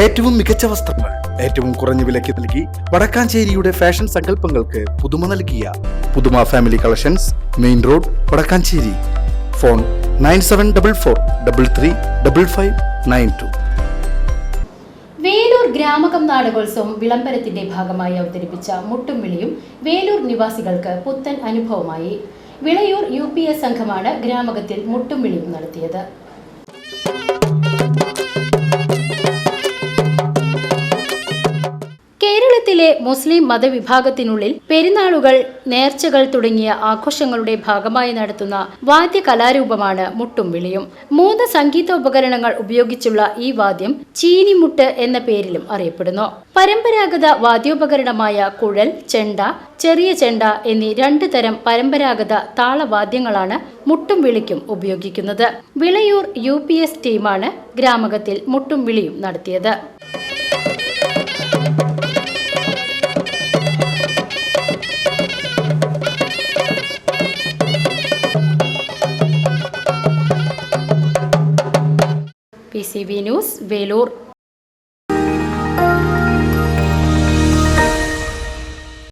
ഏറ്റവും മികച്ച വസ്ത്രങ്ങൾ ഏറ്റവും കുറഞ്ഞ വിലയ്ക്ക് നൽകി വടക്കാഞ്ചേരിയുടെ ഫാഷൻ സങ്കല്പങ്ങൾക്ക് പുതുമ നൽകിയ പുതുമ family collections main road Vadakkanchery. Phone nine seven double four double three double five nine two. Velur Gramakam നാടകോത്സവം വിളംബരത്തിന്റെ ഭാഗമായി അവതരിപ്പിച്ച മുട്ടും വിളിയും വേലൂർ നിവാസികൾക്ക് പുത്തൻ അനുഭവമായി. വിളയൂർ യു സംഘമാണ് ഗ്രാമകത്തിൽ മുട്ടും വിളിയും നടത്തിയത്. കേരളത്തിലെ മുസ്ലിം മതവിഭാഗത്തിനുള്ളിൽ പെരുന്നാളുകൾ നേർച്ചകൾ തുടങ്ങിയ ആഘോഷങ്ങളുടെ ഭാഗമായി നടത്തുന്ന വാദ്യ കലാരൂപമാണ് മുട്ടും വിളിയും. മൂന്ന് സംഗീതോപകരണങ്ങൾ ഉപയോഗിച്ചുള്ള ഈ വാദ്യം ചീനിമുട്ട് എന്ന പേരിലും അറിയപ്പെടുന്നു. പരമ്പരാഗത വാദ്യോപകരണമായ കുഴൽ ചെണ്ട ചെറിയ ചെണ്ട എന്നീ രണ്ട് തരം പരമ്പരാഗത താളവാദ്യങ്ങളാണ് മുട്ടും വിളിക്കും ഉപയോഗിക്കുന്നത്. വിളയൂർ യു ടീമാണ് ഗ്രാമകത്തിൽ മുട്ടും വിളിയും നടത്തിയത്. P C B news Velur.